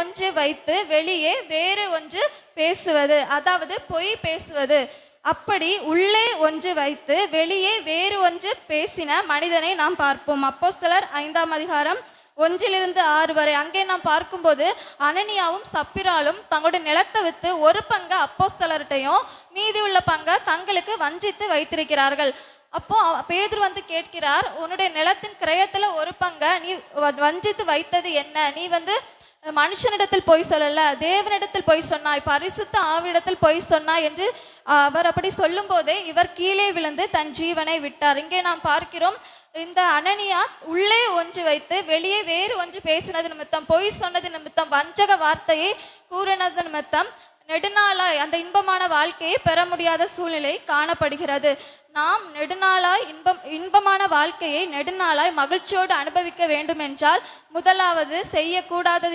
ஒன்று வைத்து வெளியே வேறு ஒன்று பேசுவது அதாவது பொய் பேசுவது. அப்படி உள்ளே ஒன்று வைத்து வெளியே வேறு ஒன்று பேசின மனிதனை நாம் பார்ப்போம். அப்போஸ்தலர் ஐந்தாம் அதிகாரம் ஒன்றிலிருந்து ஆறு வரை. அங்கே நாம் பார்க்கும்போது அனனியாவும் சப்பிராலும் தங்களுடைய நிலத்தை விற்று ஒரு பங்கு அப்போஸ்தலர்கிட்டையும் மீதி உள்ள பங்கை தங்களுக்கு வஞ்சித்து வைத்திருக்கிறார்கள். அப்போ பேதர் வந்து கேட்கிறார் உன்னுடைய நிலத்தின் கிரயத்தில் ஒரு பங்கை நீ வஞ்சித்து வைத்தது என்ன? நீ வந்து மனுஷனிடத்தில் பொய் சொல்லல தேவனிடத்தில் பொய் சொன்னாய் பரிசுத்த ஆவிடத்தில் பொய் சொன்னாய் என்று அவர் அப்படி சொல்லும்போதே இவர் கீழே விழுந்து தன் ஜீவனை விட்டார். இங்கே நாம் பார்க்கிறோம் இந்த அனனியா உள்ளே ஒன்று வைத்து வெளியே வேறு ஒன்று பேசினது நிமித்தம் பொய் சொன்னது நிமித்தம் வஞ்சக வார்த்தையை கூறினது நிமித்தம் நெடுநாளாய் அந்த இன்பமான வாழ்க்கையை பெற முடியாத சூழ்நிலை காணப்படுகிறது. நாம் நெடுநாளாய் இன்பம் இன்பமான வாழ்க்கையை நெடுநாளாய் மகிழ்ச்சியோடு அனுபவிக்க வேண்டும் என்றால் முதலாவது செய்யக்கூடாதது